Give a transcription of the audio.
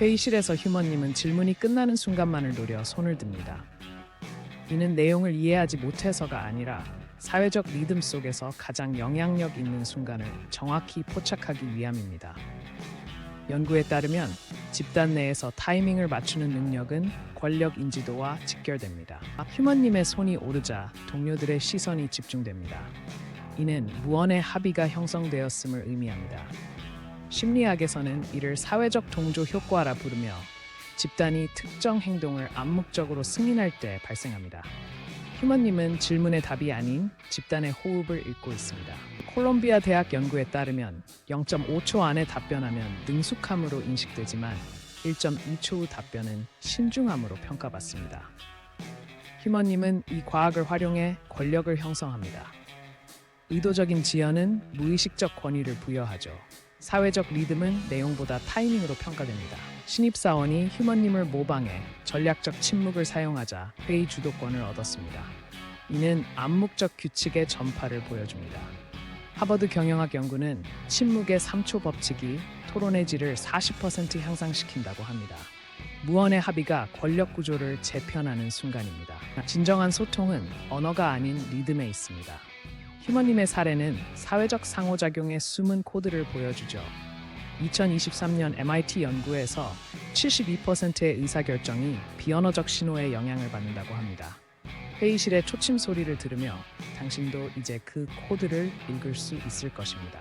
회의실에서 휴머님은 질문이 끝나는 순간만을 노려 손을 듭니다. 이는 내용을 이해하지 못해서가 아니라 사회적 리듬 속에서 가장 영향력 있는 순간을 정확히 포착하기 위함입니다. 연구에 따르면 집단 내에서 타이밍을 맞추는 능력은 권력 인지도와 직결됩니다. 휴머님의 손이 오르자 동료들의 시선이 집중됩니다. 이는 무언의 합의가 형성되었음을 의미합니다. 심리학에서는 이를 사회적 동조 효과라 부르며 집단이 특정 행동을 암묵적으로 승인할 때 발생합니다. 휴머님은 질문의 답이 아닌 집단의 호흡을 읽고 있습니다. 콜롬비아 대학 연구에 따르면 0.5초 안에 답변하면 능숙함으로 인식되지만 1.2초 후 답변은 신중함으로 평가받습니다. 휴머님은 이 과학을 활용해 권력을 형성합니다. 의도적인 지연은 무의식적 권위를 부여하죠. 사회적 리듬은 내용보다 타이밍으로 평가됩니다. 신입사원이 휴머님을 모방해 전략적 침묵을 사용하자 회의 주도권을 얻었습니다. 이는 암묵적 규칙의 전파를 보여줍니다. 하버드 경영학 연구는 침묵의 3초 법칙이 토론의 질을 40% 향상시킨다고 합니다. 무언의 합의가 권력 구조를 재편하는 순간입니다. 진정한 소통은 언어가 아닌 리듬에 있습니다. 휴머님의 사례는 사회적 상호작용의 숨은 코드를 보여주죠. 2023년 MIT 연구에서 72%의 의사결정이 비언어적 신호에 영향을 받는다고 합니다. 회의실의 초침 소리를 들으며 당신도 이제 그 코드를 읽을 수 있을 것입니다.